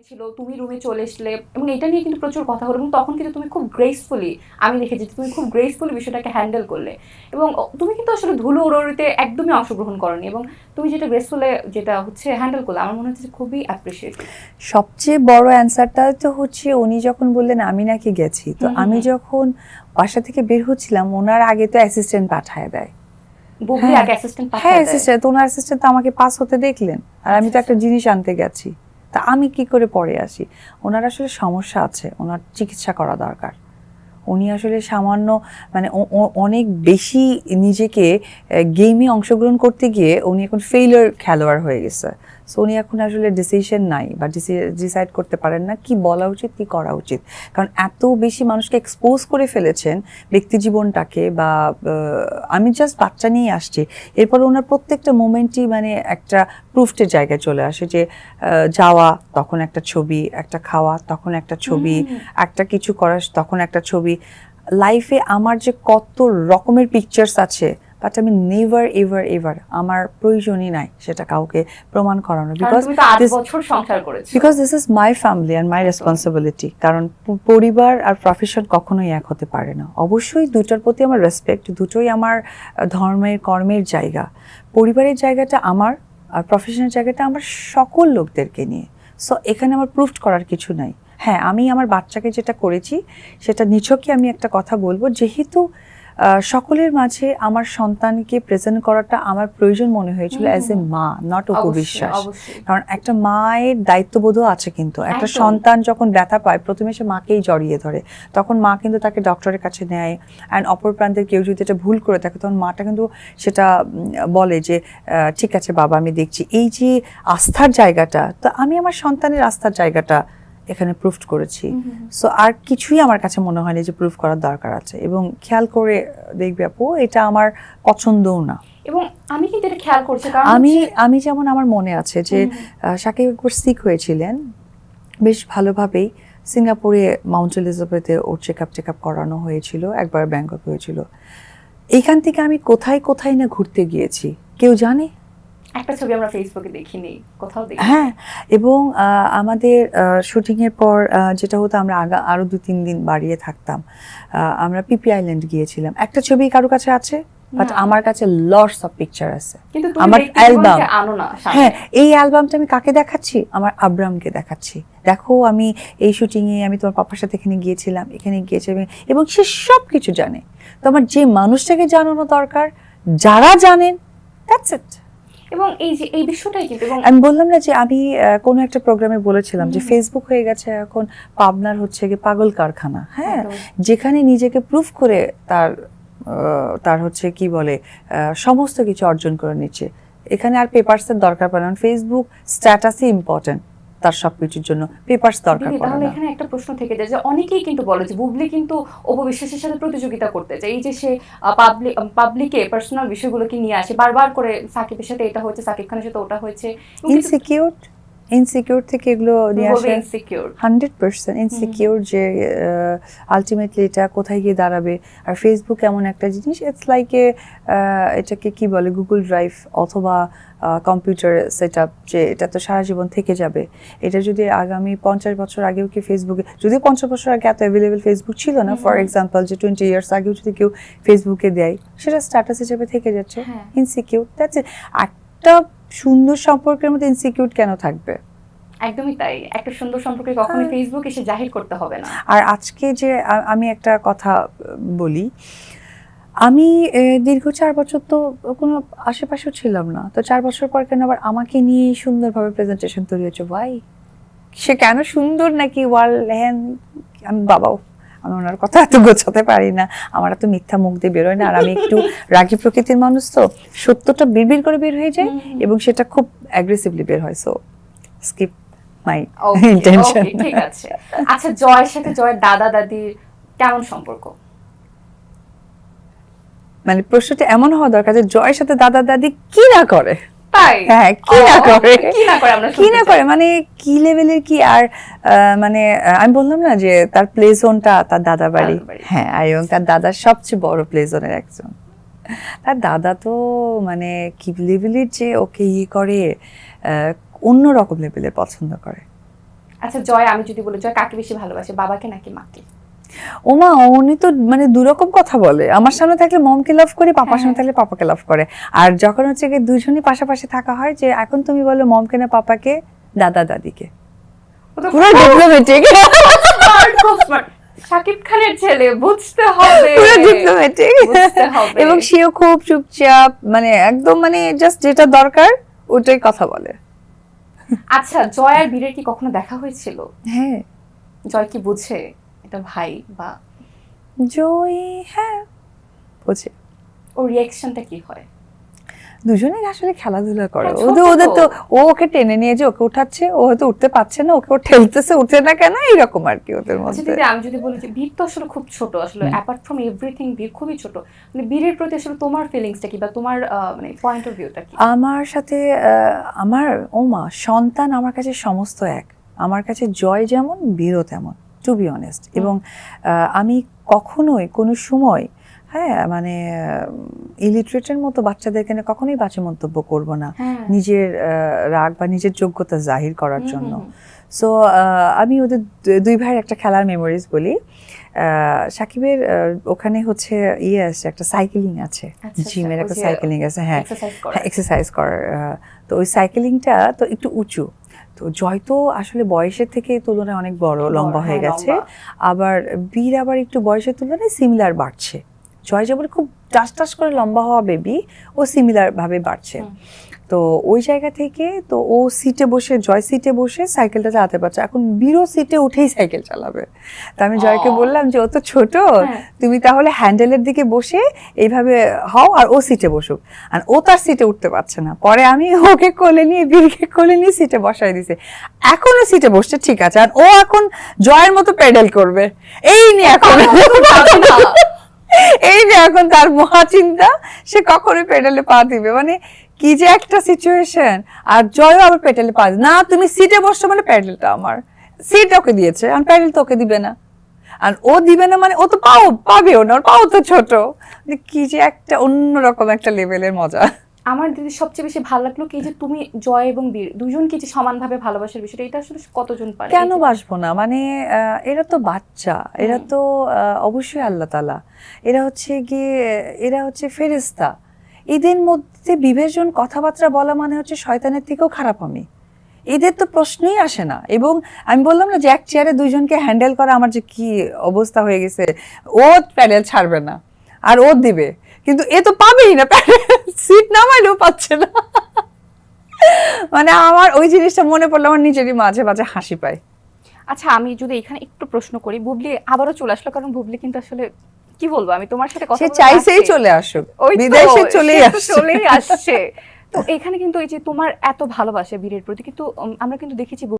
হয়েছিল তুমি রুমে চলে আসলে এবং এটা নিয়ে কিন্তু প্রচুর কথা হলো এবং তখন কিন্তু তুমি খুব গ্রেসফুলি আমি দেখেছি তুমি খুব গ্রেসফুলি বিষয়টাকে হ্যান্ডেল করলে। এবং তুমি কিন্তু আসলে ধুলো উড়োড়িতে একদমই অংশগ্রহণ করনি এবং তুমি যেটা গ্রেসফুলে যেটা হচ্ছে হ্যান্ডেল করলে আমার মনে হচ্ছে খুবই অ্যাপ্রিসিয়েটিভ সবচেয়ে বড় অ্যান্সারটা তো হচ্ছে উনি যখন বললেন আমি নাকি গেছি। তো আমি যখন বাসা থেকে বের হচ্ছিলাম ওনার আগে তো অ্যাসিস্ট্যান্ট পাঠায় দেয়। হ্যাঁ। অ্যাসিস্ট্যান্ট অ্যাসিস্ট্যান্ট ওনার অ্যাসিস্ট্যান্ট তো আমাকে পাস হতে দেখলেন আর আমি তো একটা জিনিস আনতে গেছি। তা আমি কি করে পরে আসি? ওনার আসলে সমস্যা আছে, ওনার চিকিৎসা করা দরকার। উনি আসলে সামান্য মানে অনেক বেশি নিজেকে গেমে অংশগ্রহণ করতে গিয়ে উনি এখন ফেইলার খেলোয়াড় হয়ে গেছে। সো উনি এখন আসলে ডিসিশন নাই বা ডিসাইড করতে পারেন না কি বলা উচিত কি করা উচিত। কারণ এত বেশি মানুষকে এক্সপোজ করে ফেলেছেন ব্যক্তি জীবনটাকে বা আমি জাস্ট বাচ্চা নিয়ে আসছি। এরপর ওনার প্রত্যেকটা মোমেন্টই মানে একটা প্রুফটের জায়গায় চলে আসে যে যাওয়া তখন একটা ছবি একটা খাওয়া তখন একটা ছবি একটা কিছু করা তখন একটা ছবি। লাইফে আমার যে কত রকমের পিকচার্স আছে বাট আমি নেভার এভার এভার আমার প্রয়োজনই নাই সেটা কাউকে প্রমাণ করানো because because this is my family and my responsibility কারণ পরিবার আর প্রফেশন কখনোই এক হতে পারে না। অবশ্যই দুটোর প্রতি আমার রেসপেক্ট দুটোই আমার ধর্মের কর্মের জায়গা। পরিবারের জায়গাটা আমার আর প্রফেশনের জায়গাটা আমার সকল লোকদেরকে নিয়ে। সো এখানে আমার প্রুফ করার কিছু নাই। হ্যাঁ আমি আমার বাচ্চাকে যেটা করেছি সেটা নিছকই আমি একটা কথা বলব। যেহেতু সকলের মাঝে আমার সন্তানকে প্রেজেন্ট করাটা আমার প্রয়োজন মনে হয়েছিল অ্যাজ এ মা নট অবশ্যই, উপবিশ্বাস কারণ একটা মায়ের দায়িত্ববোধও আছে কিন্তু। একটা সন্তান যখন ব্যথা পায় প্রথমে সে মাকেই জড়িয়ে ধরে। তখন মা কিন্তু তাকে ডক্টরের কাছে নেয়। অ্যান্ড অপর প্রান্তের কেউ যদি এটা ভুল করে থাকে তখন মাটা কিন্তু সেটা বলে যে ঠিক আছে বাবা আমি দেখছি। এই যে আস্থার জায়গাটা তো আমি আমার সন্তানের আস্থার জায়গাটা এখানে প্রুফ করেছি। সো আর কিছুই আমার কাছে মনে হয়নি যে প্রুফ করার দরকার আছে এবং খেয়াল করে দেখবে আপু এটা আমার পছন্দও না এবং আমি কিন্তু এটা খেয়াল করছি কারণ আমি আমি যেমন আমার মনে আছে যে। সাকিব একবার সিক হয়েছিলেন বেশ ভালোভাবেই সিঙ্গাপুরে মাউন্ট এলিজাবেথে ওর চেক আপ টেক আপ করানো হয়েছিল একবার ব্যাংকক হয়েছিল এইখান থেকে আমি কোথায় কোথায় না ঘুরতে গিয়েছি কেউ জানে একটা ছবি আমরা ফেসবুকে দেখিনি কোথাও দেখি হ্যাঁ এবং আমাদের শুটিং এর পর যেটা হতো আমরা আগা আরও দু তিন দিন বাড়িয়ে থাকতাম। আমরা পিপি আইল্যান্ড গিয়েছিলাম। একটা ছবি কারও কাছে আছে? বাট আমার কাছে লটস অফ পিকচার আছে। আমার সামনে। হ্যাঁ এই অ্যালবামটা আমি কাকে দেখাচ্ছি? আমার আব্রামকে দেখাচ্ছি। দেখো আমি এই শুটিং এ আমি তোমার পাপার সাথে এখানে গিয়েছিলাম এখানে গিয়েছিলাম এবং সে সব কিছু জানে। তো আমার যে মানুষটাকে জানানো দরকার যারা জানেন দ্যাটস ইট এবং এই যে এই বিষয়টাই কিন্তু এবং আমি বললাম না যে আমি কোনো একটা প্রোগ্রামে বলেছিলাম যে ফেসবুক হয়ে গেছে এখন পাবনার হচ্ছে গিয়ে পাগল কারখানা হ্যাঁ? যেখানে নিজেকে প্রুফ করে তার তার হচ্ছে কি বলে আহ, সমস্ত কিছু অর্জন করে নিচ্ছে। এখানে আর পেপারসের দরকার পড়ে না। ফেসবুক স্ট্যাটাসই ইম্পর্টেন্ট তার সবকিছুর জন্য পেপারস দরকার পড়ে তাহলে না। এখানে একটা প্রশ্ন থেকে যায় যে অনেকেই কিন্তু বলে যে বুবলি কিন্তু অপবিশ্বাসের সাথে প্রতিযোগিতা করতে চায়। এই যে সে পাবলিক পাবলিকে পার্সোনাল বিষয়গুলোকে নিয়ে আসে বারবার করে সাকিবের সাথে এটা হয়েছে সাকিব খানের সাথে ওটা হয়েছে। ইনসিকিউর ইনসিকিউর থেকে এগুলো নিয়ে আসে হান্ড্রেড পার্সেন্ট ইনসিকিউর যে আলটিমেটলি এটা কোথায় গিয়ে দাঁড়াবে। আর ফেসবুক এমন একটা জিনিস ইটস লাইক এ এটাকে কি বলে গুগল ড্রাইভ অথবা কম্পিউটার সেট আপ যে এটা তো সারা জীবন থেকে যাবে। এটা যদি আগামী পঞ্চাশ বছর আগেও কি ফেসবুকে যদি পঞ্চাশ বছর আগে এত অ্যাভেলেবেল ফেসবুক ছিল না ফর এক্সাম্পল যে টোয়েন্টি ইয়ার্স আগেও যদি কেউ ফেসবুকে দেয় সেটা স্ট্যাটাস হিসেবে থেকে যাচ্ছে। ইনসিকিউর দ্যাটস একটা সুন্দর সম্পর্কের মধ্যে ইনসিকিউর কেন থাকবে? একদমই তাই। একটা সুন্দর সম্পর্কে কখনোই। ফেসবুক এসে জাহির করতে হবে না। আর আজকে যে আমি একটা কথা বলি আমি দীর্ঘ চার বছর তো কোনো আশেপাশেও ছিলাম না। তো চার বছর পর কেন আবার আমাকে নিয়ে সুন্দরভাবে প্রেজেন্টেশন তৈরি হয়েছে? ভাই সে কেন সুন্দর নাকি? ওয়াল হ্যান আমি বাবাও আমি ওনার কথা এত গোছাতে পারি না। আমার এত মিথ্যা মুখ দিয়ে বেরোয় না। আর আমি একটু রাগী প্রকৃতির মানুষ তো সত্যটা বিড়বিড় করে বের হয়ে যায়। এবং সেটা খুব অ্যাগ্রেসিভলি বের হয়। সো স্কিপ মাই ইন্টেনশন ঠিক আছে। আচ্ছা জয়ের সাথে জয়ের দাদা দাদির কেমন সম্পর্ক? মানে প্রশ্নটা এমন হওয়া দরকার যে জয়ের সাথে দাদা দাদি কি না করে? তাই? হ্যাঁ কি না করে? কি না করে আমরা কি না করে? মানে কি লেভেলের কি? আর মানে আমি বললাম না যে তার প্লে জোনটা তার দাদা বাড়ি। হ্যাঁ এবং তার দাদার সবচেয়ে বড় প্লে জোনের একজন। তার দাদা তো মানে কি লেভেলের যে ওকে ইয়ে করে আহ, অন্য রকম লেভেলের পছন্দ করে। আচ্ছা জয় আমি যদি বলি জয় কাকে বেশি ভালোবাসে বাবাকে নাকি মাকে? ওমা উনি তো মানে দুরকম কথা বলে। আমার সামনে থাকলে মমকে লাভ করি পাপার হ্যাঁ। সামনে থাকলে পাপাকে লাভ করে। আর যখন হচ্ছে কি দুজনই পাশাপাশি থাকা হয় যে এখন তুমি বলো মমকে না পাপাকে দাদা দাদিকে। পুরো ডিপ্লোমেটিক। শাকিব খানের ছেলে বুঝতে হবে। পুরো ডিপ্লোমেটিক এবং সেও খুব চুপচাপ মানে একদম মানে জাস্ট যেটা দরকার ওটাই কথা বলে। আচ্ছা জয় আর বীরের কি কখনো দেখা হয়েছিল? হ্যাঁ। জয় কি বুঝে? এটা ভাই বা জয়ী হ্যাঁ বুঝি। ওর রিয়াকশনটা কি হয়? দুজনেই আসলে খেলাধুলা করে। হ্যাঁ, ওদের ওদের তো। ও ওকে টেনে নিয়ে যে ওকে উঠাচ্ছে ও হয়তো উঠতে পারছে না ওকে ও ঠেলতেছে উঠছে না কেন এইরকম আর কি ওদের আচ্ছা মধ্যে। আমি যদি বলি যে বীর তো আসলে খুব ছোট আসলে অ্যাপার্ট ফ্রম এভরিথিং বীর খুবই ছোট। মানে বীরের প্রতি আসলে তোমার ফিলিংসটা কি বা তোমার মানে পয়েন্ট অফ ভিউটা কি? আমার সাথে আমার ওমা সন্তান আমার কাছে সমস্ত এক। আমার কাছে জয় যেমন বীরও তেমন। টু বি অনেস্ট এবং আমি কখনোই কোনো সময় হ্যাঁ মানে ইলিটারেটের মতো বাচ্চাদেরকে নিয়ে কখনোই বাজে মন্তব্য করব না। হ্যাঁ। নিজের রাগ বা নিজের যোগ্যতা জাহির করার জন্য। সো আমি ওদের দুই ভাইয়ের একটা খেলার মেমোরিজ বলি। আহ, সাকিবের ওখানে হচ্ছে ইয়ে আছে একটা সাইকেলিং আছে। আচ্ছা, জিমের আচ্ছা, একটা সাইকেলিং আছে হ্যাঁ। এক্সারসাইজ হ্যাঁ করার তো ওই সাইকেলিংটা তো একটু উঁচু। তো জয় তো আসলে বয়সের থেকে তুলনায় অনেক বড় লম্বা হয়ে হ্যাঁ, গেছে। আবার বীর আবার একটু বয়সের তুলনায় সিমিলার বাড়ছে। জয় যেমন খুব টাস টাস করে লম্বা হওয়া বেবি ও সিমিলার ভাবে বাড়ছে। তো ওই জায়গা থেকে তো ও সিটে বসে জয় সিটে বসে সাইকেলটা চালাতে পারছে। এখন বিরো সিটে উঠেই সাইকেল চালাবে। তা আমি জয়কে বললাম যে ও তো ছোট হ্যাঁ। তুমি তাহলে হ্যান্ডেলের দিকে বসে এইভাবে হও আর ও সিটে বসুক। আর ও তার সিটে উঠতে পারছে না। পরে আমি ওকে কোলে নিয়ে বীরকে কোলে নিয়ে সিটে বসাই দিছে। এখনও সিটে বসছে ঠিক আছে। আর ও এখন জয়ের মতো প্যাডেল করবে। এই নিয়ে এখন এই যে এখন তার মহা চিন্তা। সে কখনোই পেডালে পা দিবে। মানে কি যে একটা সিচুয়েশন আর জয়ও আবার পেডালে পা দিবে। না তুমি সিটে বসছো মানে প্যাডেলটা আমার। সিট ওকে দিয়েছে আর প্যাডেল তো ওকে দিবে না। আর ও দিবে না মানে ও তো পাও পাবেও না ওর পাও তো ছোট। মানে কি যে একটা অন্যরকম একটা লেভেলের মজা। আমার দিদি সবচেয়ে বেশি ভালো লাগল কি যে তুমি জয় এবং বীর দুজনকে যে সমানভাবে ভালোবাসার বিষয়টা এটা আসলে কতজন পারে? কেন বাসবো না? মানে এরা তো বাচ্চা। এরা তো অবশ্যই আল্লাহ তালা এরা হচ্ছে গিয়ে এরা হচ্ছে ফেরেস্তা এদের মধ্যে বিভাজন কথাবার্তা বলা মানে হচ্ছে শয়তানের থেকেও খারাপ আমি। এদের তো প্রশ্নই আসে না এবং আমি বললাম না যে এক চেয়ারে দুইজনকে হ্যান্ডেল করা আমার যে কি অবস্থা হয়ে গেছে, ও প্যানেল ছাড়বে না আর ও দিবে। কিন্তু এ তো পাবেই না প্যাডেল সিট নামাইলেও পাচ্ছে না। মানে আমার ওই জিনিসটা মনে পড়ল আমার নিজেরই মাঝে মাঝে হাসি পায়। আচ্ছা আমি যদি এখানে একটু প্রশ্ন করি, বুবলি আবারও চলে আসলো, কারণ বুবলি কিন্তু আসলে কি বলব? আমি তোমার সাথে কথা চাইছেই চলে আসুক। বিদেশে চলে আসছে। চলেই আসছে। তো এখানে কিন্তু এই যে তোমার এত ভালোবাসা বীরের প্রতি কিন্তু আমরা কিন্তু দেখেছি